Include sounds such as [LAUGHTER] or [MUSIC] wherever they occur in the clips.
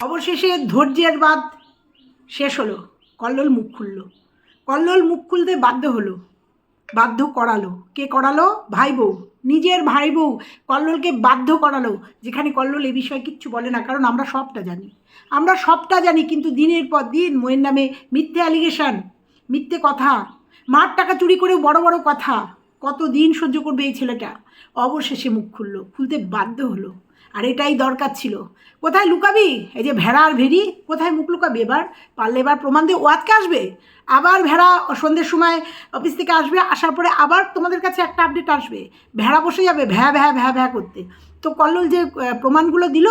অবশেষে ধৈর্যের বাদ শেষ হলো। কল্লোল মুখ খুললো। কল্লোল মুখ খুলতে বাধ্য হলো। বাধ্য করালো। কে করালো? ভাই বউ। নিজের ভাই বউ কল্লোলকে বাধ্য করালো, যেখানে কল্লোল এ বিষয়ে কিচ্ছু বলে না, কারণ আমরা সবটা জানি। আমরা সবটা জানি, কিন্তু দিনের পর দিন মোয়ের নামে মিথ্যে অ্যালিগেশন মিথ্যে কথা, মার টাকা চুরি করেও বড় বড় কথা কত দিন সহ্য করবে এই ছেলেটা? অবশেষে মুখ খুললো, খুলতে বাধ্য হলো। আর এটাই দরকার ছিল। কোথায় লুকাবি? এই যে ভেড়া আর ভেড়ি, কোথায় মুখ লুকাবি? এবার পারলে এবার প্রমাণ দিয়ে ওয়াজকে আসবে। আবার ভেড়া সন্ধ্যের সময় অফিস থেকে আসবে, আসার পরে আবার তোমাদের কাছে একটা আপডেট আসবে। ভেড়া বসে যাবে ভ্যা ভ্যা ভ্যা ভ্যা করতে। তো কল্লোল যে প্রমাণগুলো দিল,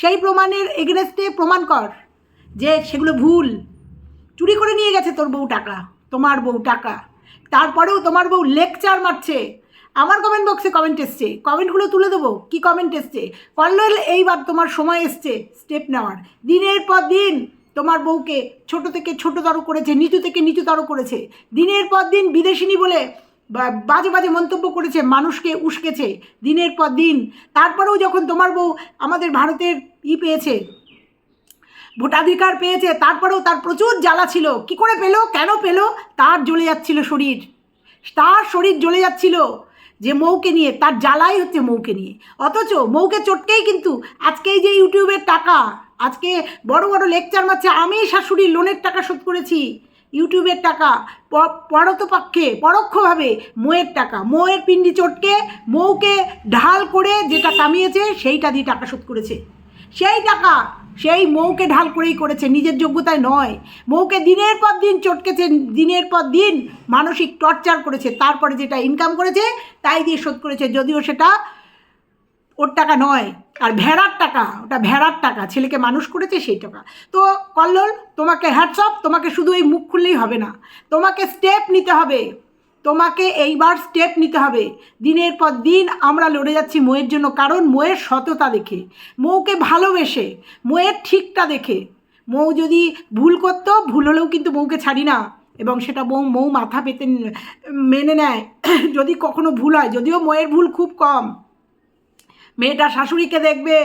সেই প্রমাণের এগেনস্টে প্রমাণ কর যে সেগুলো ভুল। চুরি করে নিয়ে গেছে তোর বউ টাকা তোমার বউ টাকা তারপরেও তোমার বউ লেকচার মারছে। আমার কমেন্ট বক্সে কমেন্ট এসছে। কমেন্টগুলো তুলে দেবো। কি কমেন্ট এসছে? কল্লোল এইবার তোমার সময় এসছে স্টেপ নেওয়ার। দিনের পর দিন তোমার বউকে ছোট থেকে ছোটতর করেছে, নিচু থেকে নিচুতর করেছে। দিনের পর দিন বিদেশিনী বলে বাজে বাজে মন্তব্য করেছে, মানুষকে উস্কেছে। দিনের পর দিন তারপরেও যখন তোমার বউ আমাদের ভারতের ই পেয়েছে, ভোটাধিকার পেয়েছে, তারপরেও তার প্রচুর জ্বালা ছিল। কি করে পেল? কেন পেল? তার জ্বলে যাচ্ছিল শরীর। তার শরীর জ্বলে যাচ্ছিল। যে মৌকে নিয়ে তার জ্বালাই হচ্ছে মৌকে নিয়ে। অথচ মৌকে চটকেই কিন্তু আজকে এই যে ইউটিউবের টাকা আজকে বড় বড় লেকচার মারছে আমি শাশুড়ি লোনের টাকা শোধ করেছি। ইউটিউবের টাকা পরতপক্ষে পরোক্ষভাবে মোয়ের টাকা। মোয়ের পিন্ডি চটকে মৌকে ঢাল করে যেটা কামিয়েছে সেইটা দিয়ে টাকা শোধ করেছে। সেই টাকা সেই মৌকে ঢাল করেই করেছে, নিজের যোগ্যতায় নয়। মৌকে দিনের পর দিন চটকেছে, দিনের পর দিন মানসিক টর্চার করেছে, তারপরে যেটা ইনকাম করেছে, তাই দিয়ে শোধ করেছে, যদিও সেটা ওর টাকা নয়, আর ভেড়ার টাকা, ওটা ভেড়ার টাকা, ছেলেকে মানুষ করেছে সেই টাকা। তো কল্লোল, তোমাকে হ্যাটসঅপ তোমাকে শুধু এই মুখ খুললেই হবে না, তোমাকে স্টেপ নিতে হবে। তোমাকে এইবার স্টেপ নিতে হবে। দিনের পর দিন আমরা লড়ে যাচ্ছি মোয়ের জন্য, কারণ মোয়ের সততা দেখে, মৌকে ভালোবেসে, মোয়ের ঠিকটা দেখে। মৌ যদি ভুল করতো, ভুল হলেও কিন্তু বউকে ছাড়ি না। এবং সেটা বউ, মৌ মাথা পেতে মেনে নেয়। [CLEARS THROAT] যদি কখনো ভুল হয়, যদিও মোয়ের ভুল খুব কম। মেয়েটা শাশুড়িকে দেখবে,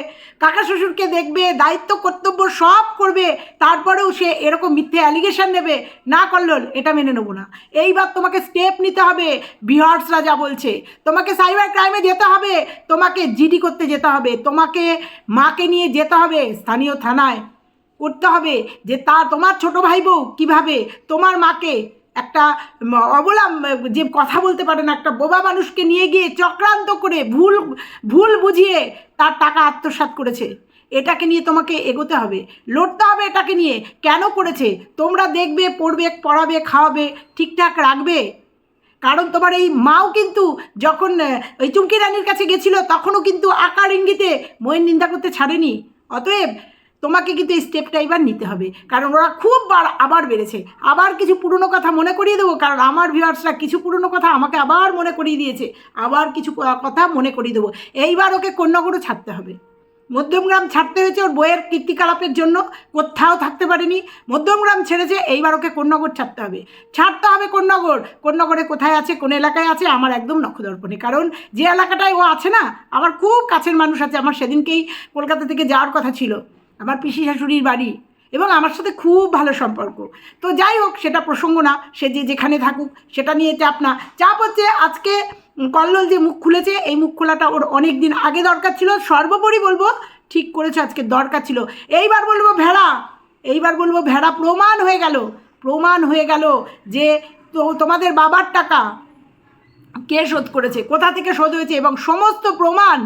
কাকা শ্বশুরকে দেখবে, দায়িত্ব, কর্তব্য সব করবে, তারপরেও সে এরকম মিথ্যে অ্যালিগেশন নেবে, না করল এটা মেনে নেব না। এইবার তোমাকে স্টেপ নিতে হবে বিহার্সরা যা বলছে। তোমাকে সাইবার ক্রাইমে যেতে হবে, তোমাকে জিডি করতে যেতে হবে, তোমাকে মাকে নিয়ে যেতে হবে স্থানীয় থানায়। করতে হবে যে তা তোমার ছোট ভাই বউ কীভাবে, তোমার মাকে একটা অবলা যে কথা বলতে পারে না, একটা বোবা মানুষকে নিয়ে গিয়ে চক্রান্ত করে ভুল ভুল বুঝিয়ে তার টাকা আত্মসাৎ করেছে। এটাকে নিয়ে তোমাকে এগোতে হবে। লড়তে হবে এটাকে নিয়ে। কেন করেছে? তোমরা দেখবে, পড়বে, পড়াবে, খাওয়াবে, ঠিকঠাক রাখবে। কারণ তোমার এই মাও কিন্তু যখন ওই চুমকি রানীর কাছে গেছিল, তখনও কিন্তু আকার ইঙ্গিতে ময়ের নিন্দা করতে ছাড়েনি। অতএব তোমাকে কিন্তু এই স্টেপটা এবার নিতে হবে। কারণ ওরা খুব বার, আবার বেড়েছে। আবার কিছু পুরনো কথা মনে করিয়ে দেবো, কারণ আমার ভিউয়ার্সরা কিছু পুরনো কথা আমাকে আবার মনে করিয়ে দিয়েছে। আবার কিছু কথা মনে করিয়ে দেবো। এইবার ওকে কন্যাগুলো ছাড়তে হবে। মধ্যমগ্রাম ছাড়তে হয়েছে ওর বইয়ের কীর্তিকলাপের জন্য, কোথাও থাকতে পারেনি। মধ্যমগ্রাম ছেড়েছে, এইবার ওকে কন্যাগর ছাড়তে হবে। ছাড়তে হবে কন্যাগর। কন্যাগরে কোথায় আছে, কোন এলাকায় আছে, আমার একদম নক্ষদর্পণে কারণ যে এলাকাটায় ও আছে না, আমার খুব কাছের মানুষ আছে। আমার সেদিনকেই কলকাতা থেকে যাওয়ার কথা ছিল। আমার পিসি শাশুড়ির বাড়ি এবং আমার সাথে খুব ভালো সম্পর্ক। তো যাই হোক, সেটা প্রসঙ্গ না, সে যে যেখানে থাকুক, সেটা নিয়ে চাপ না। চাপ হচ্ছে আজকে কল্লোল যে মুখ খুলেছে, এই মুখ খোলাটা ওর অনেক দিন আগে দরকার ছিল। সর্বোপরি বলব, ঠিক করেছে, আজকে দরকার ছিল। এইবার বলব ভেড়া, এইবার বলব ভেড়া প্রমাণ হয়ে গেল, প্রমাণ হয়ে গেল যে তো তোমাদের বাবার টাকা কে শোধ করেছে, কোথা থেকে শোধ হয়েছে এবং সমস্ত প্রমাণ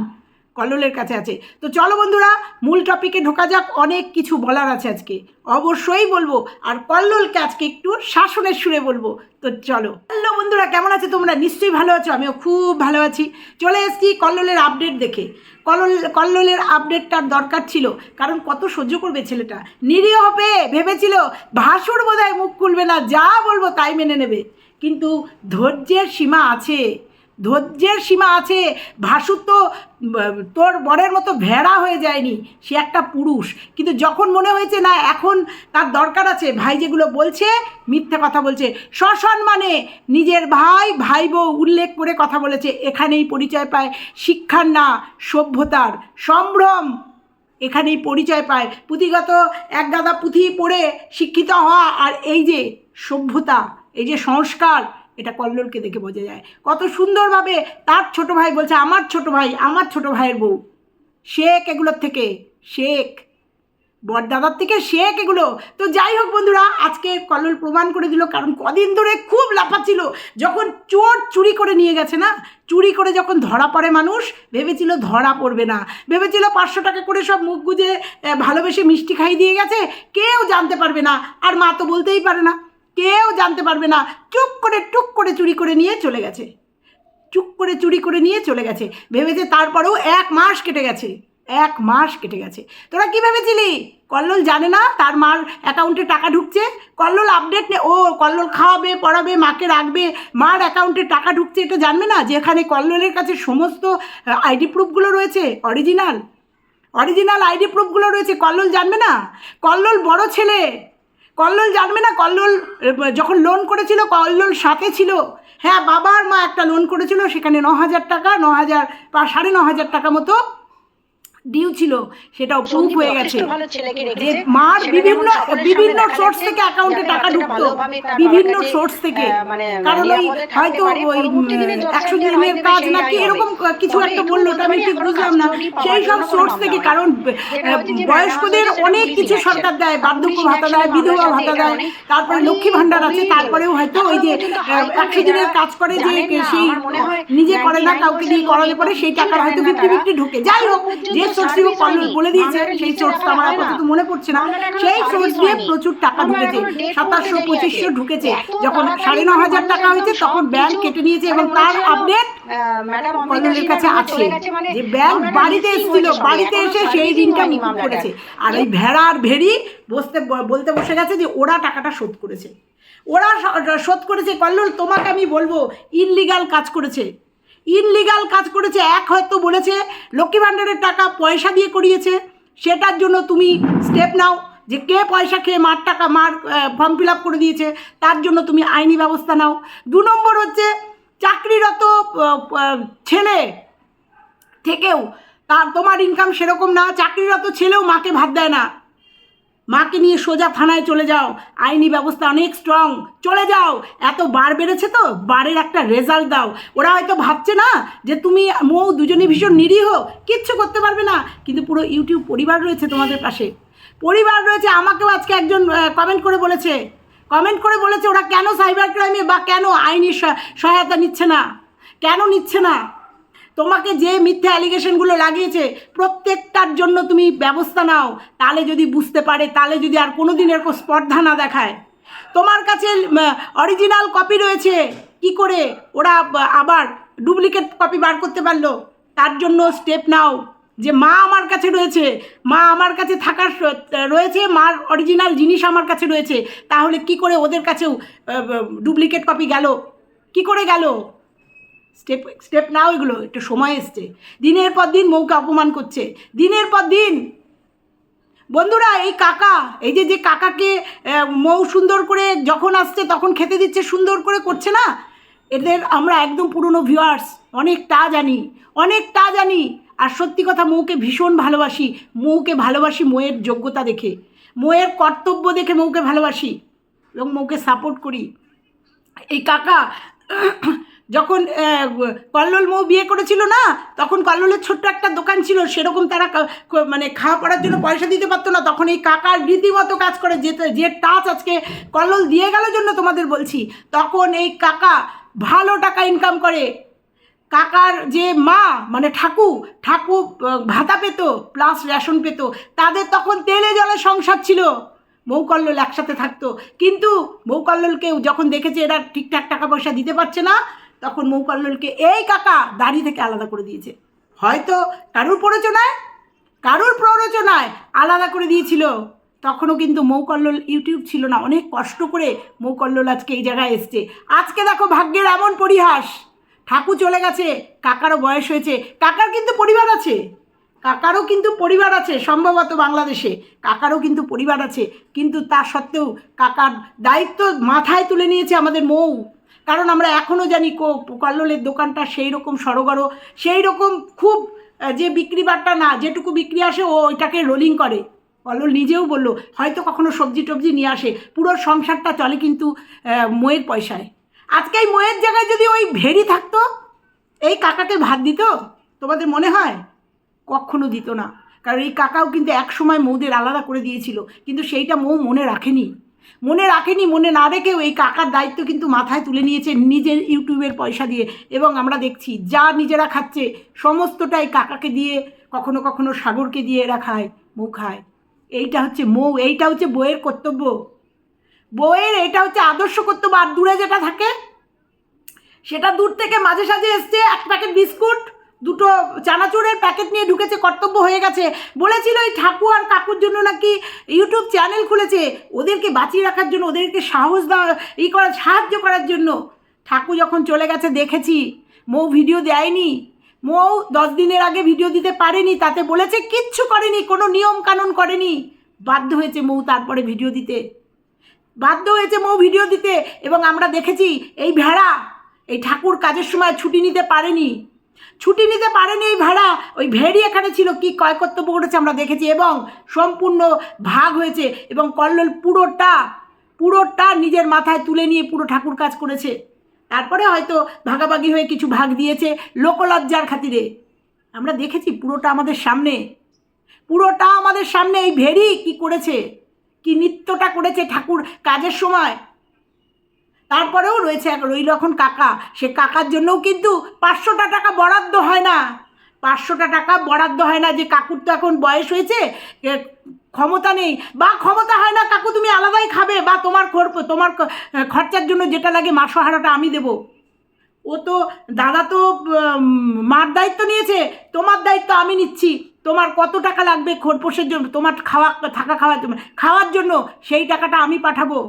কল্লোলের কাছে আছে। তো চলো বন্ধুরা, মূল টপিকে ঢোকা যাক, অনেক কিছু বলার আছে আজকে। অবশ্যই বলব, আর কল্লোলকে আজকে একটু শাসনের সুরে বলব। তো চলো। হ্যালো বন্ধুরা, কেমন আছে তোমরা? নিশ্চয়ই ভালো আছো, আমিও খুব ভালো আছি। চলে এসেছি কল্লোলের আপডেট দেখে। কল্লোল, কল্লোলের আপডেটটার দরকার ছিল, কারণ কত সহ্য করবে ছেলেটা। নিরীহ হবে ভেবেছিল, ভাসুর বোধহয় মুখ খুলবে না, যা বলব তাই মেনে নেবে। কিন্তু ধৈর্যের সীমা আছে। ধৈর্যের সীমা আছে ভাসু তো তোর বরের মতো ভেড়া হয়ে যায়নি, সে একটা পুরুষ। কিন্তু যখন মনে হয়েছে, না, এখন তার দরকার আছে, ভাই যেগুলো বলছে, মিথ্যে কথা বলছে, সসম্মানে নিজের ভাই ভাই বউ উল্লেখ করে কথা বলেছে, এখানেই পরিচয় পায়, শিক্ষার না, সভ্যতার সম্ভ্রম এখানেই পরিচয় পায়। পুঁথিগত এক গাদা পুঁথি পড়ে শিক্ষিত হওয়া, আর এই যে সভ্যতা, এই যে সংস্কার এটা কল্লোলকে দেখে বোঝা যায়। কত সুন্দরভাবে তার ছোট ভাই বলছে, আমার ছোট ভাই, আমার ছোট ভাইয়ের বউ। শেখ এগুলোর থেকে, শেখ। বরদাদার থেকে শেখ এগুলো। তো যাই হোক বন্ধুরা, আজকে কল্লোল প্রমাণ করে দিল, কারণ কদিন ধরে খুব লাফাচ্ছিল। যখন চোর চুরি করে নিয়ে গেছে না, চুরি করে যখন ধরা পড়ে মানুষ, ভেবেছিল ধরা পড়বে না। ভেবেছিল পাঁচশো টাকা করে সব মুখ গুজে ভালোবেসে মিষ্টি খাইয়ে দিয়ে গেছে, কেউ জানতে পারবে না। আর মা তো বলতেই পারে না। কেউ জানতে পারবে না। চুপ করে, টুক করে চুরি করে নিয়ে চলে গেছে। চুপ করে চুরি করে নিয়ে চলে গেছে। ভেবেছে তারপরেও এক মাস কেটে গেছে। এক মাস কেটে গেছে। তোরা কি ভেবেছিলি? কল্লোল জানে না তার মার অ্যাকাউন্টে টাকা ঢুকছে? কল্লোল আপডেট নে ও, কল্লোল খাওয়াবে, পড়াবে, মাকে রাখবে, মার অ্যাকাউন্টে টাকা ঢুকছে এটা জানবে না? যে এখানে কল্লোলের কাছে সমস্ত আইডি প্রুফগুলো রয়েছে অরিজিনাল অরিজিনাল আইডি প্রুফগুলো রয়েছে, কল্লোল জানবে না? কল্লোল বড় ছেলে। কল্লোল জানবে না? কল্লোল, যখন লোন করেছিল, কল্লোল সাথে ছিল। হ্যাঁ বাবার মা একটা লোন করেছিল, সেখানে ন হাজার টাকা, ন হাজার, সাড়ে ন হাজার টাকা মতো ডিউ ছিল সেটাও প্রুফ হয়ে গেছে। যে মার সেটা বিভিন্ন বিভিন্ন সোর্স থেকে অ্যাকাউন্টে টাকা ঢুকতো। বিভিন্ন সোর্স থেকে। মানে কারণ ওই হয়তো ওই একশো দিনের কাজ নাকি এরকম কিছু একটা বলল ওটা আমি ঠিক বুঝলাম না। সেই সব সোর্স থেকে কারণ বয়স্কদের অনেক কিছু সেটা সরকার দেয় বার্ধক্য ভাতা দেয় বিধবা ভাতা দেয় তারপরে লক্ষ্মী ভাণ্ডার আছে তারপরেও হয়তো ওই যে একশো দিনের কাজ করে যে সেই নিজে করে না কাউকে দিয়ে করালে পরে সেই টাকা হয়তো ফিফটি ফিফটি ঢুকে যাই হোক যে service বলে দিয়েছে সেই সোর্সটা আমার আপাতত মনে পড়ছে না। সেই সোর্স দিয়ে প্রচুর টাকা ঢুকেছে সাতাশশো পঁচিশশো ঢুকেছে। যখন সাড়ে ন হাজার টাকা হয়েছে তখন ব্যাংক কেটে নিয়েছে মানে এবং তার আপডেট কল্লোলের কাছে আছে। মানে যে ব্যাংক বাড়িতে এসেছিল বাড়িতে এসে সেই ঋণটা করেছে। আর ওই ভেড়া আর ভেড়ি বসতে বলতে বসে গেছে যে ওরা টাকাটা শোধ করেছে। ওরা শোধ করেছে কল্লোল তোমাকে আমি বলব ইনলিগাল কাজ করেছে। ইনলিগাল কাজ করেছে, এক হয়তো বলেছে, লক্ষ্মী ভাণ্ডারের টাকা পয়সা দিয়ে করিয়েছে, সেটার জন্য তুমি স্টেপ নাও, যে কে পয়সা খেয়ে মার টাকা, মার ফর্ম ফিল আপ করে দিয়েছে, তার জন্য তুমি আইনি ব্যবস্থা নাও। দু নম্বর হচ্ছে, চাকরিরত ছেলে থেকেও তার, তোমার ইনকাম সেরকম না, চাকরিরত ছেলেও মাকে ভাত দেয় না। মাকে নিয়ে সোজা থানায় চলে যাও। আইনি ব্যবস্থা অনেক স্ট্রং চলে যাও। এত বার বেড়েছে তো? বারের একটা রেজাল্ট দাও। ওরা হয়তো ভাবছে না যে তুমি মৌ দুজনে ভীষণ নিরীহ। কিচ্ছু করতে পারবে না। কিন্তু পুরো ইউটিউব পরিবার রয়েছে তোমাদের পাশে। পরিবার রয়েছে। আমাকেও আজকে একজন কমেন্ট করে বলেছে। কমেন্ট করে বলেছে, ওরা কেন সাইবার ক্রাইমে বা কেন আইনি সহ- সহায়তা নিচ্ছে না? কেন নিচ্ছে না? তোমাকে যে মিথ্যা অ্যালিগেশনগুলো লাগিয়েছে, প্রত্যেকটার জন্য তুমি ব্যবস্থা নাও। তাহলে যদি বুঝতে পারে তাহলে যদি আর কোনো দিন এরকম স্পর্ধা না দেখায়। তোমার কাছে অরিজিনাল কপি রয়েছে। কি করে? ওরা আবার ডুপ্লিকেট কপি বার করতে পারল। তার জন্য স্টেপ নাও। যে মা আমার কাছে রয়েছে, মা আমার কাছে থাকার রয়েছে, মার অরিজিনাল জিনিস আমার কাছে রয়েছে। তাহলে কি করে ওদের কাছেও ডুপ্লিকেট কপি গেল? কি করে গেল? স্টেপ স্টেপ নাও এগুলো, একটু সময় এসছে। দিনের পর দিন মৌকে অপমান করছে। দিনের পর দিন। বন্ধুরা, এই কাকা, এই যে যে কাকাকে মৌ সুন্দর করে যখন আসছে তখন খেতে দিচ্ছে, সুন্দর করে করছে না? এদের আমরা একদম পুরনো ভিউয়ার্স অনেকটা জানি অনেকটা জানি। আর সত্যি কথা, মৌকে ভীষণ ভালোবাসি। মৌকে ভালোবাসি মৌয়ের যোগ্যতা দেখে। মৌয়ের কর্তব্য দেখে মৌকে ভালোবাসি এবং মৌকে সাপোর্ট করি। এই কাকা যখন কল্লোল মৌ বিয়ে করেছিল না, তখন কল্লোলের ছোট্ট একটা দোকান ছিল, সেরকম তারা মানে খাওয়া পড়ার জন্য পয়সা দিতে পারতো না। তখন এই কাকার রীতিমতো কাজ করে, যে যে টাচ আজকে কল্লোল দিয়ে গেল জন্য তোমাদের বলছি, তখন এই কাকা ভালো টাকা ইনকাম করে। কাকার যে মা মানে ঠাকু ঠাকু ভাতা পেত প্লাস রেশন পেত, তাদের তখন তেলে জলে সংসার ছিল। মৌকল্লোল একসাথে থাকতো। কিন্তু মৌকল্লোলকেও যখন দেখেছে এরা ঠিকঠাক টাকা পয়সা দিতে পারছে না তখন মৌকল্লোলকে এই কাকা! দাড়ি থেকে আলাদা করে দিয়েছে। হয়তো কারুর প্ররোচনায় কারুর প্ররোচনায় আলাদা করে দিয়েছিল। তখনও কিন্তু মৌকল্লোল ইউটিউব ছিল না। অনেক কষ্ট করে মৌকল্লোল আজকে এই জায়গায় এসছে। আজকে দেখো ভাগ্যের এমন পরিহাস। ঠাকু চলে গেছে, কাকারও বয়স হয়েছে। কাকার কিন্তু পরিবার আছে। কাকারও কিন্তু পরিবার আছে, সম্ভবত বাংলাদেশে। কাকারও কিন্তু পরিবার আছে। কিন্তু তা সত্ত্বেও কাকার দায়িত্ব মাথায় তুলে নিয়েছে আমাদের মৌ। কারণ আমরা এখনও জানি কল্লোলের দোকানটা সেই রকম সরগর সেই রকম খুব যে বিক্রি বাট্টা না, যেটুকু বিক্রি আসে ও ওইটাকে রোলিং করে। কল্লোল নিজেও বলল, হয়তো কখনো সবজি টবজি নিয়ে আসে, পুরো সংসারটা চলে কিন্তু মোয়ের পয়সায়। আজকে এই মোয়ের জায়গায় যদি ওই ভেড়ি থাকতো, এই কাকাকে ভাত দিত? তোমাদের মনে হয়? কখনো দিত না। কারণ এই কাকাও কিন্তু এক সময় মৌদের আলাদা করে দিয়েছিল, কিন্তু সেইটা মৌ মনে রাখেনি। মনে রাখেনি, মনে না রেখেও এই কাকার দায়িত্ব কিন্তু মাথায় তুলে নিয়েছে নিজের ইউটিউবের পয়সা দিয়ে। এবং আমরা দেখছি, যা নিজেরা খাচ্ছে, সমস্তটাই কাকাকে দিয়ে, কখনো কখনো সাগরকে দিয়ে এরা খায় মৌ খায় এইটা হচ্ছে মৌ, এইটা হচ্ছে বইয়ের কর্তব্য। বইয়ের এটা হচ্ছে আদর্শ কর্তব্য। আর দূরে যেটা থাকে, সেটা দূর থেকে মাঝে সাঝে এসছে এক প্যাকেট বিস্কুট দুটো চানাচুরের প্যাকেট নিয়ে ঢুকেছে, কর্তব্য হয়ে গেছে। বলেছিল ওই ঠাকুর আর কাকুর জন্য নাকি ইউটিউব চ্যানেল খুলেছে। ওদেরকে বাঁচিয়ে রাখার জন্য, ওদেরকে সাহস দেওয়া, ই করার, সাহায্য করার জন্য। ঠাকুর যখন চলে গেছে, দেখেছি, মৌ ভিডিও দেয়নি। মৌ দশ দিনের আগে ভিডিও দিতে পারেনি, তাতে বলেছে কিচ্ছু করেনি, কোনো নিয়ম কানুন করেনি। বাধ্য হয়েছে মৌ তারপরে ভিডিও দিতে। বাধ্য হয়েছে মৌ ভিডিও দিতে, এবং আমরা দেখেছি, এই ভেড়া এই ঠাকুর কাজের সময় ছুটি নিতে পারেনি। ছুটি নিতে পারেনি এই ভেড়া। ওই ভেড়ি এখানে ছিল, কি কয় কর্তব্য করেছে আমরা দেখেছি এবং সম্পূর্ণ ভাগ হয়েছে এবং কল্লোল পুরোটা পুরোটা নিজের মাথায় তুলে নিয়ে পুরো ঠাকুর কাজ করেছে। তারপরে হয়তো ভাগাভাগি হয়ে কিছু ভাগ দিয়েছে লোকলজ্জার খাতিরে। আমরা দেখেছি পুরোটা আমাদের সামনে। পুরোটা আমাদের সামনে এই ভেড়ি কি করেছে? কি নৃত্যটা করেছে ঠাকুর কাজের সময়? তারপরেও রয়েছে এক রইল এখন কাকা। সে কাকার জন্যও কিন্তু পাঁচশোটা টাকা বরাদ্দ হয় না। পাঁচশোটা টাকা বরাদ্দ হয় না যে কাকুর তো এখন বয়স হয়েছে ক্ষমতা নেই। বা ক্ষমতা হয় না, কাকু তুমি আলাদাই খাবে, বা তোমার তোমার খরচার জন্য যেটা লাগে মাসহারাটা আমি দেবো। ও তো, দাদা তো মার দায়িত্ব নিয়েছে, তোমার দায়িত্ব আমি নিচ্ছি। তোমার কত টাকা লাগবে খোরপোশের জন্য, তোমার খাওয়া, থাকা খাওয়ার জন্য খাওয়ার জন্য সেই টাকাটা আমি পাঠাবো।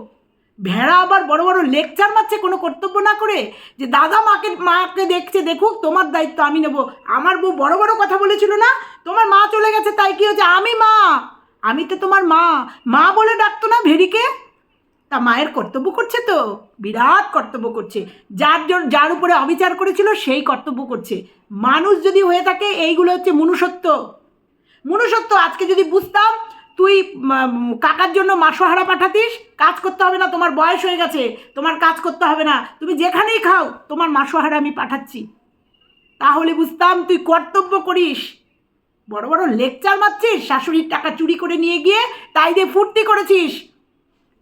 ভেড়া আবার বড় বড় লেকচার মারছে কোনো কর্তব্য না করে যে দাদা মাকে মাকে দেখছে, দেখুক তোমার দায়িত্ব আমি নেব। আমার বউ বড় বড় কথা বলেছিল না? তোমার মা চলে গেছে, তাই কি হচ্ছে আমি মা। আমি তো তোমার মা। মা বলে ডাকতো না ভেড়িকে? তা মায়ের কর্তব্য করছে তো। বিরাট কর্তব্য করছে। যার যার উপরে অবিচার করেছিল, সেই কর্তব্য করছে। মানুষ যদি হয়ে থাকে, এইগুলো হচ্ছে মনুষ্যত্ব। মনুষ্যত্ব আজকে যদি বুঝতাম তুই কাকার জন্য মাসোহারা পাঠাতিস, কাজ করতে হবে না, তোমার বয়স হয়ে গেছে, তোমার কাজ করতে হবে না, তুমি যেখানেই খাও, তোমার মাসোহারা আমি পাঠাচ্ছি। তাহলে বুঝতাম তুই কর্তব্য করিস। বড় বড় লেকচার মারছিস, শাশুড়ির টাকা চুরি করে নিয়ে গিয়ে, তাই দিয়ে ফুর্তি করেছিস।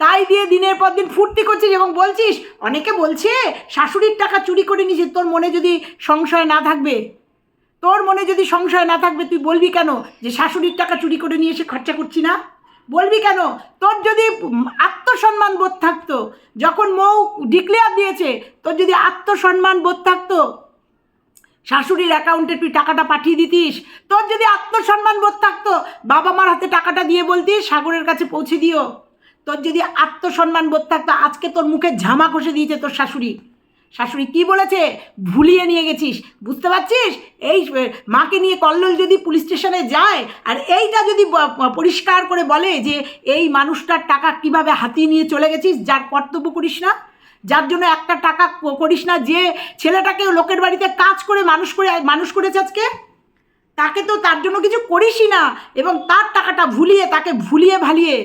তাই দিয়ে দিনের পর দিন ফুর্তি করছিস এবং বলছিস, অনেকে বলছে, শাশুড়ির টাকা চুরি করে নিয়েছিস তোর মনে যদি সংশয় না থাকবে। তোর মনে যদি সংশয় না থাকবে, তুই বলবি কেন যে শাশুড়ির টাকা চুরি করে নিয়ে এসে খরচা করছি না? বলবি কেন? তোর যদি আত্মসম্মান বোধ থাকতো, যখন মৌ ডিক্লেয়ার দিয়েছে, তোর যদি আত্মসম্মান বোধ থাকতো, শাশুড়ির অ্যাকাউন্টে তুই টাকাটা পাঠিয়ে দিতিস, তোর যদি আত্মসম্মান বোধ থাকতো, বাবা মার হাতে টাকাটা দিয়ে বলতিস, সাগরের কাছে পৌঁছে দিও। তোর যদি আত্মসম্মান বোধ থাকতো, আজকে তোর মুখে ঝামা কষে দিয়েছে তোর শাশুড়ি। শাশুড়ি কি বলেছে? ভুলিয়ে নিয়ে গেছিস। বুঝতে পারছিস? এই মাকে নিয়ে কল্লোল যদি পুলিশ স্টেশনে যায়, আর এইটা যদি পরিষ্কার করে বলে যে এই মানুষটার টাকা কীভাবে হাতিয়ে নিয়ে চলে গেছিস, যার কর্তব্য করিস না, যার জন্য একটা টাকা করিস না, যে ছেলেটাকে লোকের বাড়িতে কাজ করে মানুষ করে, মানুষ করেছে আজকে, তাকে তো তার জন্য কিছু করিসই না, এবং তার টাকাটা ভুলিয়ে, তাকে ভুলিয়ে ভালিয়ে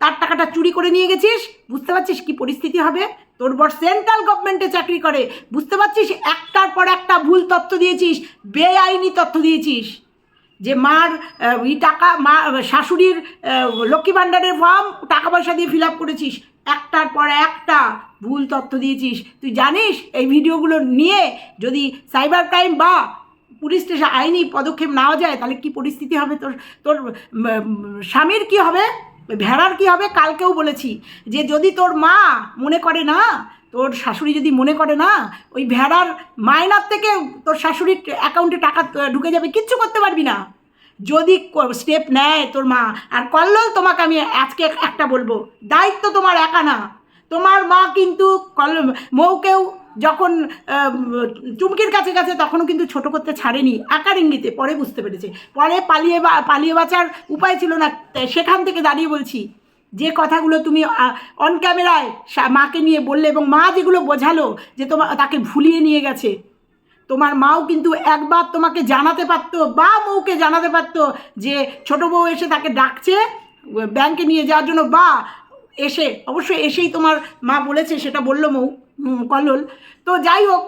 তার টাকাটা চুরি করে নিয়ে গেছিস? বুঝতে পারছিস কি পরিস্থিতি হবে? তোর বর সেন্ট্রাল গভর্নমেন্টে চাকরি করে। বুঝতে পারছিস? একটার পর একটা ভুল তথ্য দিয়েছিস, বেআইনি তথ্য দিয়েছিস। যে মার ই টাকা, মা, শাশুড়ির লক্ষ্মী ভাণ্ডারের ফর্ম টাকা পয়সা দিয়ে ফিল আপ করেছিস। একটার পর একটা ভুল তথ্য দিয়েছিস। তুই জানিস, এই ভিডিওগুলো নিয়ে যদি সাইবার ক্রাইম বা পুলিশ স্টেশন আইনি পদক্ষেপ নেওয়া যায়, তাহলে কি পরিস্থিতি হবে? তোর তোর স্বামীর কি হবে? ভেড়ার কি হবে? কালকেও বলেছি যে যদি তোর মা মনে করে না, তোর শাশুড়ি যদি মনে করে না, ওই ভেড়ার মায়নার থেকে তোর শাশুড়ির অ্যাকাউন্টে টাকা ঢুকে যাবে, কিচ্ছু করতে পারবি না। যদি স্টেপ নেয় তোর মা, আর কল্লোল তোমাকে আমি আজকে একটা বলব, দায়িত্ব তোমার একা না। তোমার মা কিন্তু কল, মৌকেও যখন চুমকির কাছে কাছে তখনও কিন্তু ছোট করতে ছাড়েনি। আকার ইঙ্গিতে পরে বুঝতে পেরেছে। পরে পালিয়ে বা, পালিয়ে বাঁচার উপায় ছিল না। সেখান থেকে দাঁড়িয়ে বলছি, যে কথাগুলো তুমি অন ক্যামেরায় মাকে নিয়ে বললে এবং মা যেগুলো বোঝালো যে তোমার তাকে ভুলিয়ে নিয়ে গেছে, তোমার মাও কিন্তু একবার তোমাকে জানাতে পারতো বা মৌকে জানাতে পারতো যে ছোট বউ এসে তাকে ডাকছে, ব্যাংকে নিয়ে যাওয়ার জন্য বা এসে, অবশ্যই এসেই তোমার মা বলেছে, সেটা বলল মৌ। কল্লোল। তো যাই হোক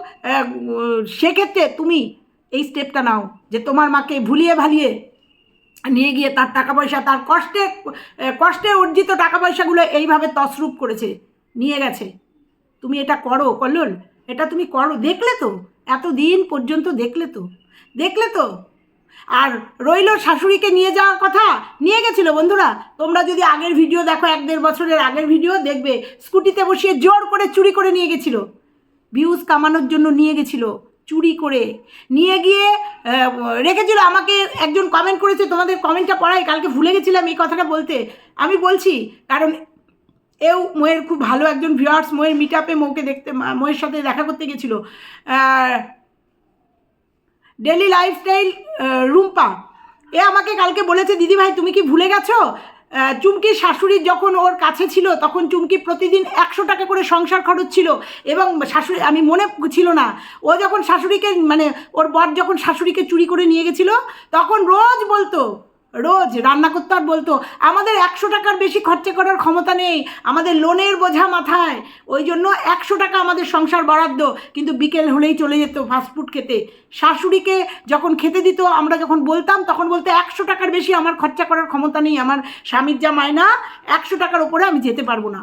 সেক্ষেত্রে তুমি এই স্টেপটা নাও, যে তোমার মাকে ভুলিয়ে ভালিয়ে নিয়ে গিয়ে তার টাকা পয়সা, তার কষ্টে কষ্টে অর্জিত টাকা পয়সাগুলো এইভাবে তসরূপ করেছে, নিয়ে গেছে। তুমি এটা করো, কল্লোল। এটা তুমি করো। দেখলে তো এত দিন পর্যন্ত দেখলে তো। দেখলে তো আর রইল শাশুড়িকে নিয়ে যাওয়ার কথা? নিয়ে গেছিল বন্ধুরা? তোমরা যদি আগের ভিডিও দেখো, এক দেড় বছরের আগের ভিডিও দেখবে স্কুটিতে বসিয়ে জোর করে চুরি করে নিয়ে গেছিল। ভিউজ কামানোর জন্য নিয়ে গেছিল, চুরি করে। নিয়ে গিয়ে রেখেছিল। আমাকে একজন কমেন্ট করেছে, তোমাদের কমেন্টটা পড়াই, কালকে ভুলে গেছিলাম এই কথাটা বলতে। আমি বলছি, কারণ এও মোয়ের খুব ভালো একজন ভিউয়ার্স মোয়ের মিট আপে মৌকে দেখতে মোয়ের সাথে দেখা করতে গেছিল। Daily lifestyle Rumpa. এ আমাকে কালকে বলেছে, দিদি ভাই, তুমি কি ভুলে গেছো? চুমকি চুমকির শাশুড়ি যখন ওর কাছে ছিল, তখন চুমকি প্রতিদিন একশো টাকা করে সংসার খরচ ছিল এবং শাশুড়ি, আমি মনে ছিল না। ও যখন শাশুড়িকে মানে ওর বর যখন শাশুড়িকে চুরি করে নিয়ে গেছিল, তখন রোজ বলতো রোজ রান্না করতে আর বলতো, আমাদের একশো টাকার বেশি খরচা করার ক্ষমতা নেই, আমাদের লোনের বোঝা মাথায়। ওই জন্য একশো টাকা আমাদের সংসার বরাদ্দ, কিন্তু বিকেল হলেই চলে যেত ফাস্টফুড খেতে। শাশুড়িকে যখন খেতে দিত, আমরা যখন বলতাম, তখন বলতে, একশো টাকার বেশি আমার খরচা করার ক্ষমতা নেই, আমার স্বামীর যা মায়না একশো টাকার ওপরে আমি যেতে পারব না।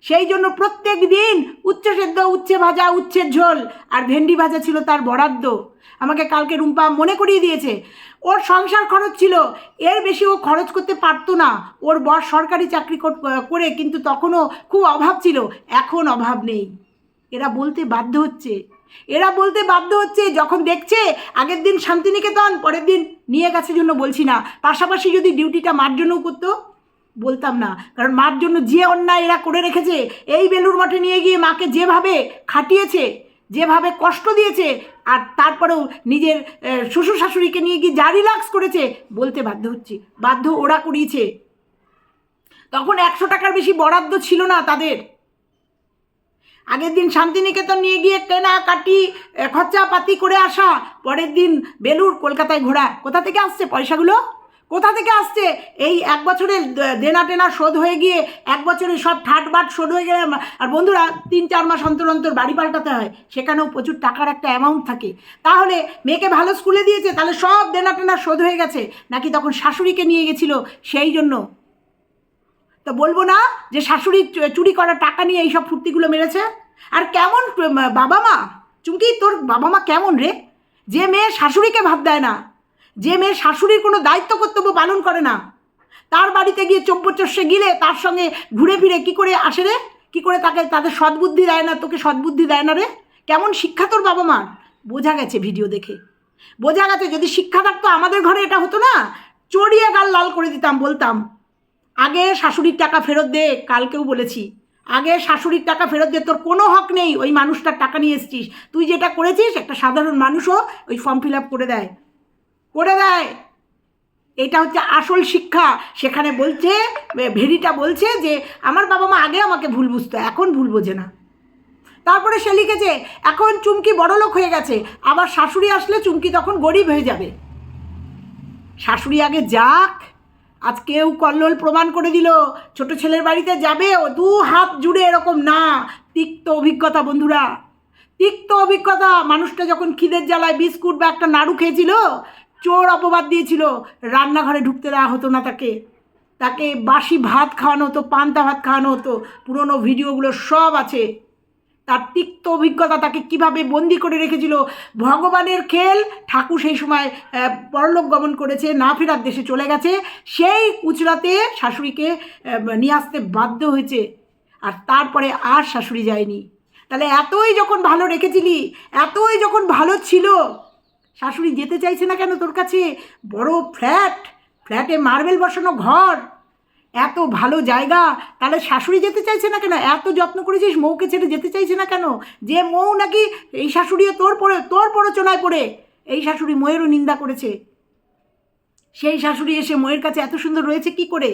সেই জন্য প্রত্যেক দিন উচ্চ সেদ্ধ, উচ্ছে ভাজা উচ্ছের ঝোল, আর ভেন্ডি ভাজা ছিল তার বরাদ্দ। আমাকে কালকে রুম্পা মনে করিয়ে দিয়েছে। ওর সংসার খরচ ছিল। এর বেশি ও খরচ করতে পারতো না। ওর বর সরকারি চাকরি কর- করে কিন্তু তখনও খুব অভাব ছিল। এখন অভাব নেই। এরা বলতে বাধ্য হচ্ছে। এরা বলতে বাধ্য হচ্ছে, যখন দেখছে আগের দিন শান্তিনিকেতন, পরের দিন নিয়ে গেছে জন্য বলছি না। পাশাপাশি যদি ডিউটিটা মার জন্যও করতো বলতাম না। কারণ মার জন্য যে অন্যায় এরা করে রেখেছে এই বেলুর মাঠে নিয়ে গিয়ে মাকে যেভাবে খাটিয়েছে যেভাবে কষ্ট দিয়েছে আর তারপরেও নিজের শ্বশুর শাশুড়িকে নিয়ে গিয়ে যা রিল্যাক্স করেছে বলতে বাধ্য হচ্ছে বাধ্য ওরা করিয়েছে। তখন একশো টাকার বেশি বরাদ্দ ছিল না তাদের। আগের দিন শান্তিনিকেতন নিয়ে গিয়ে কেনাকাটি আহ, খরচাপাতি করে আসা পরের দিন বেলুর কলকাতায় ঘোরা। কোথা থেকে আসছে পয়সাগুলো? কোথা থেকে আসছে? এই এক বছরের দে- দেনা টেনা শোধ হয়ে গিয়ে এক বছরে সব ঠাট বাট শোধ হয়ে গেলে আর বন্ধুরা, তিন চার মাস অন্তর অন্তর বাড়ি পাল্টাতে হয়। সেখানেও প্রচুর টাকার একটা অ্যামাউন্ট থাকে। তাহলে মেয়েকে ভালো স্কুলে দিয়েছে, তাহলে সব দেনা টেনা শোধ হয়ে গেছে। নাকি তখন শাশুড়িকে নিয়ে গেছিল? সেই জন্য। তো বলব না যে শাশুড়ি চুরি করা টাকা নিয়ে এইসব ফুর্তিগুলো মেরেছে। আর কেমন বাবা মা? চুমকি, তোর বাবা মা কেমন রে? যে মেয়ে শাশুড়িকে ভাব দেয় না। যে মেয়ে শাশুড়ির কোনো দায়িত্ব কর্তব্য পালন করে না। তার বাড়িতে গিয়ে চষে গিলে তার সঙ্গে ঘুরে ফিরে কি করে আসে রে? কী করে তাকে, তাদের সদ্বুদ্ধি দেয় না, তোকে সদ্বুদ্ধি দেয় না রে? কেমন শিক্ষা তোর বাবা মার? বোঝা গেছে ভিডিও দেখে। বোঝা গেছে যদি শিক্ষা থাকতো আমাদের ঘরে এটা হতো না, চড়িয়ে গাল লাল করে দিতাম, বলতাম, আগে শাশুড়ির টাকা ফেরত দে, কালকেও বলেছি। আগে শাশুড়ির টাকা ফেরত দে, তোর কোনো হক নেই, ওই মানুষটার টাকা নিয়ে এসছিস। তুই যেটা করেছিস, একটা সাধারণ মানুষও ওই ফর্ম ফিল আপ করে দেয়। করে দেয়। এটা হচ্ছে আসল শিক্ষা। সেখানে বলছে ভেরিটা বলছে যে, আমার বাবা মা আগে আমাকে ভুল বুঝতো, এখন ভুল বোঝে না। তারপরে সে লিখেছে, এখন চুমকি বড়লোক হয়ে গেছে, আবার শাশুড়ি আসলে চুমকি তখন গরিব হয়ে যাবে। শাশুড়ি আগে যাক, আজ কেউ কল্লোল প্রমাণ করে দিল, ছোট ছেলের বাড়িতে যাবে ও দু হাত জুড়ে এরকম না। তিক্ত অভিজ্ঞতা বন্ধুরা, তিক্ত অভিজ্ঞতা। মানুষটা যখন খিদের জ্বালায় বিস্কুট বা একটা নাড়ু খেয়েছিল চোর অপবাদ দিয়েছিল। রান্নাঘরে ঢুকতে দেওয়া হতো না তাকে। তাকে বাসি ভাত খাওয়ানো হতো, পান্তা ভাত খাওয়ানো হতো। পুরনো ভিডিওগুলো সব আছে। তার তিক্ত অভিজ্ঞতা তাকে কীভাবে বন্দি করে রেখেছিল, ভগবানের খেল ঠাকুর সেই সময় পরলোক গমন করেছে, না ফেরার দেশে চলে গেছে। সেই উচড়াতে শাশুড়িকে নিয়ে আসতে বাধ্য হয়েছে। আর তারপরে আর শাশুড়ি যায়নি। তাহলে এতই যখন ভালো রেখেছিলি, এতই যখন ভালো ছিল শাশুড়ি যেতে চাইছে না কেন তোর কাছে? বড় ফ্ল্যাট, ফ্ল্যাটে মার্বেল বসানো ঘর। এত ভালো জায়গা, তাহলে শাশুড়ি যেতে চাইছে না কেন? এত যত্ন করেছিস মৌকে ছেড়ে যেতে চাইছে না কেন? যে মৌ নাকি এই শাশুড়িও তোর পড়ে তোর প্ররোচনায় পড়ে। এই শাশুড়ি ময়েরও নিন্দা করেছে। সেই শাশুড়ি এসে ময়ের কাছে এত সুন্দর রয়েছে কি করে?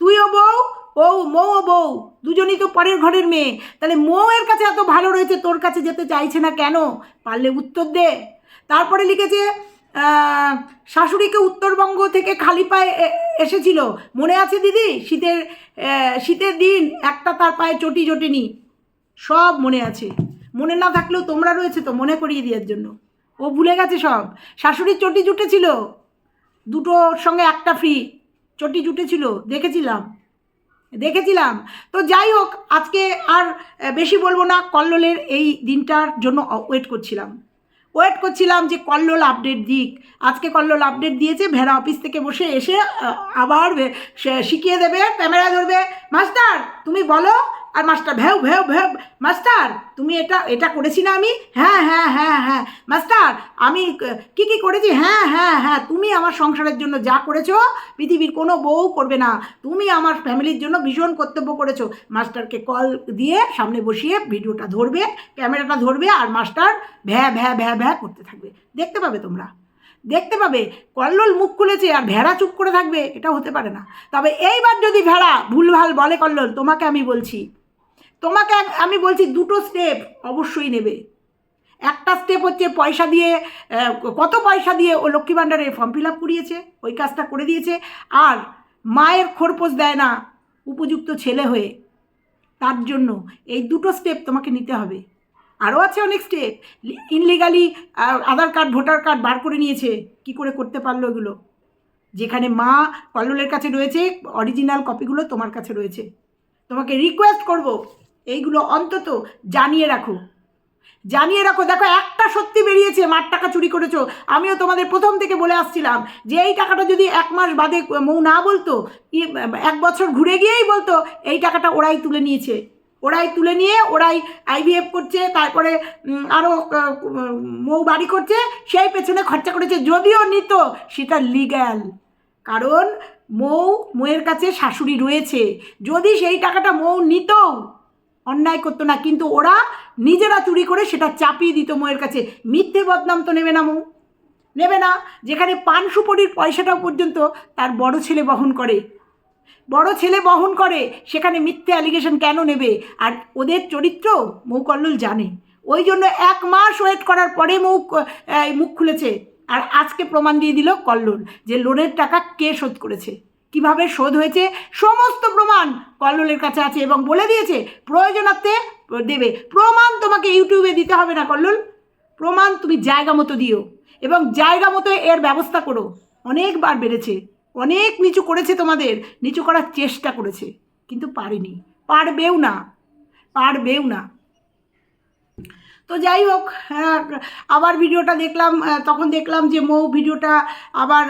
তুই তুইও বউ, ও মৌ ও বউ, দুজনই তো পরের ঘরের মেয়ে। তাহলে মৌয়ের কাছে এত ভালো রয়েছে, তোর কাছে যেতে চাইছে না কেন? পারলে উত্তর দে। তারপরে লিখেছে শাশুড়িকে উত্তরবঙ্গ থেকে খালি পায়ে এসেছিল। মনে আছে দিদি? শীতের শীতের দিন একটা তার পায়ে চটি জটেনি। সব মনে আছে। মনে না থাকলেও তোমরা রয়েছে তো মনে করিয়ে দেওয়ার জন্য। ও ভুলে গেছে সব। শাশুড়ির চটি জুটেছিল। দুটোর সঙ্গে একটা ফ্রি চটি জুটেছিল। দেখেছিলাম। দেখেছিলাম। তো যাই হোক, আজকে আর বেশি বলব না। কল্লোলের এই দিনটার জন্য ওয়েট করছিলাম। ওয়েট করছিলাম যে কল্লোল আপডেট দিক। আজকে কল্লোল আপডেট দিয়েছে, ভেড়া অফিস থেকে বসে এসে আবার শিখিয়ে দেবে, ক্যামেরা ধরবে। মাস্টার, তুমি বলো আর মাস্টার, ভেউ ভেউ ভেউ, মাস্টার, তুমি এটা এটা করেছি না আমি? হ্যাঁ হ্যাঁ হ্যাঁ হ্যাঁ। মাস্টার, আমি কি কি করেছি? হ্যাঁ হ্যাঁ হ্যাঁ তুমি আমার সংসারের জন্য যা করেছ, পৃথিবীর কোনো বউ করবে না। তুমি আমার ফ্যামিলির জন্য ভীষণ কর্তব্য করেছ। মাস্টারকে কল দিয়ে সামনে বসিয়ে ভিডিওটা ধরবে, ক্যামেরাটা ধরবে, আর মাস্টার ভ্যা ভ্যা ভ্যা ভ্যা করতে থাকবে। দেখতে পাবে তোমরা। দেখতে পাবে, কল্লোল মুখ খুলেছে আর ভেড়া চুপ করে থাকবে এটা হতে পারে না। তবে এইবার যদি ভেড়া ভুলভাল বলে কল্লোল, তোমাকে আমি বলছি তোমাকে আমি বলছি দুটো স্টেপ অবশ্যই নেবে। একটা স্টেপ হচ্ছে পয়সা দিয়ে কত পয়সা দিয়ে ও লক্ষ্মী ভাণ্ডারে ফর্ম ফিল আপ করিয়েছে, ওই কাজটা করে দিয়েছে, আর মায়ের খোরপোশ দেয় না উপযুক্ত ছেলে হয়ে। তার জন্য এই দুটো স্টেপ তোমাকে নিতে হবে। আরও আছে অনেক step illegally Aadhaar card voter card বার করে নিয়েছে। কি করে করতে পারল এগুলো? যেখানে মা কল্লোলের কাছে রয়েছে অরিজিনাল কপিগুলো তোমার কাছে রয়েছে। তোমাকে রিকোয়েস্ট করব এইগুলো অন্তত জানিয়ে রাখো। জানিয়ে রাখো, দেখো একটা সত্যি বেরিয়েছে, মার টাকা চুরি করেছ। আমিও তোমাদের প্রথম থেকে বলে আসছিলাম যে এই টাকাটা যদি এক মাস বাদে মৌ না বলতো এক বছর ঘুরে গিয়েই বলতো, এই টাকাটা ওরাই তুলে নিয়েছে। ওরাই তুলে নিয়ে, ওরাই আইভিএফ করছে, তারপরে আরও মৌ বাড়ি করছে, সেই পেছনে খরচা করেছে, যদিও নিত, সেটা লিগ্যাল কারণ মৌ, মৌয়ের কাছে শাশুড়ি রয়েছে। যদি সেই টাকাটা মৌ নিত অন্যায় করতো না, কিন্তু ওরা নিজেরা চুরি করে সেটা চাপিয়ে দিত মৌয়ের কাছে। মিথ্যে বদনাম তো নেবে না মৌ। নেবে না। যেখানে পান সুপরির পয়সাটাও পর্যন্ত তার বড় ছেলে বহন করে। বড় ছেলে বহন করে, সেখানে মিথ্যে অ্যালিগেশন কেন নেবে? আর ওদের চরিত্র মৌ কল্লোল জানে। ওই জন্য এক মাস ওয়েট করার পরে মৌ মুখ খুলেছে। আর আজকে প্রমাণ দিয়ে দিল কল্লোল যে লোনের টাকা কে শোধ করেছে। কীভাবে শোধ হয়েছে, সমস্ত প্রমাণ কল্লোলের কাছে আছে এবং বলে দিয়েছে, প্রয়োজনার্থে দেবে। প্রমাণ তোমাকে ইউটিউবে দিতে হবে না কল্লোল। প্রমাণ তুমি জায়গা মতো দিও এবং জায়গা মতো এর ব্যবস্থা করো। অনেকবার বেড়েছে, অনেক নিচু করেছে তোমাদের, নিচু করার চেষ্টা করেছে, কিন্তু পারেনি। পারবেও না পারবেও না। তো যাই হোক আবার ভিডিওটা দেখলাম তখন দেখলাম যে মৌ ভিডিওটা আবার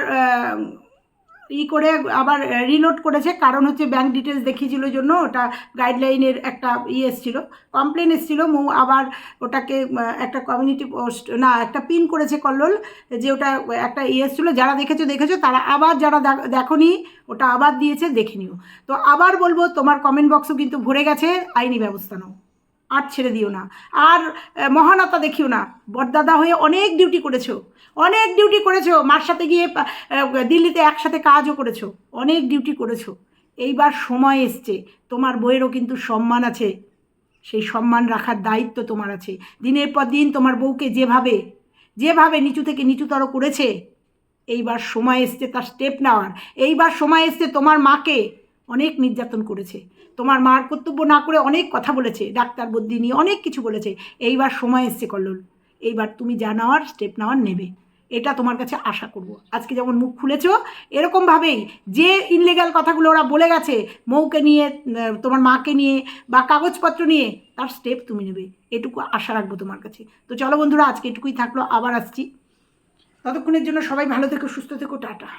ই করে আবার রিলোড করেছে। কারণ হচ্ছে ব্যাংক ডিটেলস দেখিয়েছিল জন্য ওটা গাইডলাইনের একটা ই এসেছিল কমপ্লেন এসেছিল। মৌ আবার ওটাকে একটা কমিউনিটি পোস্ট না, একটা পিন করেছে কল্লোল, যে ওটা একটা ই এসেছিল। যারা দেখেছ দেখেছ, তারা আবার যারা দেখ- দেখোনি, ওটা আবার দিয়েছে, দেখে নিও। তো আবার বলব, তোমার কমেন্ট বক্সও কিন্তু ভরে গেছে, আইনি ব্যবস্থা নাও। আর ছেড়ে দিও না। আর মহানতা দেখিও না। বরদাদা হয়ে অনেক ডিউটি করেছ। অনেক ডিউটি করেছ। মার সাথে গিয়ে দিল্লিতে একসাথে কাজও করেছ। অনেক ডিউটি করেছ। এইবার সময় এসছে। তোমার বইয়েরও কিন্তু সম্মান আছে। সেই সম্মান রাখার দায়িত্ব তোমার আছে। দিনের পর দিন তোমার বউকে যেভাবে যেভাবে নিচু থেকে নিচুতর করেছে, এইবার সময় এসছে তার স্টেপ নেওয়ার। এইবার সময় এসছে তোমার মাকে অনেক নির্যাতন করেছে। তোমার মার কর্তব্য না করে অনেক কথা বলেছে, ডাক্তার বদ্যি নিয়ে অনেক কিছু বলেছে। এইবার সময় এসছে কল্লোল। এইবার তুমি যা নেওয়ার স্টেপ নেওয়ার নেবে। এটা তোমার কাছে আশা করব। আজকে যেমন মুখ খুলেছো, এরকমভাবেই যে ইনলিগাল কথাগুলো ওরা বলে গেছে, মৌকে নিয়ে তোমার মাকে নিয়ে বা কাগজপত্র নিয়ে, তার স্টেপ তুমি নেবে। এটুকু আশা রাখব তোমার কাছে। তো চলো বন্ধুরা, আজকে এটুকুই থাকল। আবার আসছি। ততক্ষণের জন্য সবাই ভালো থেকো, সুস্থ থেকো, টাটা।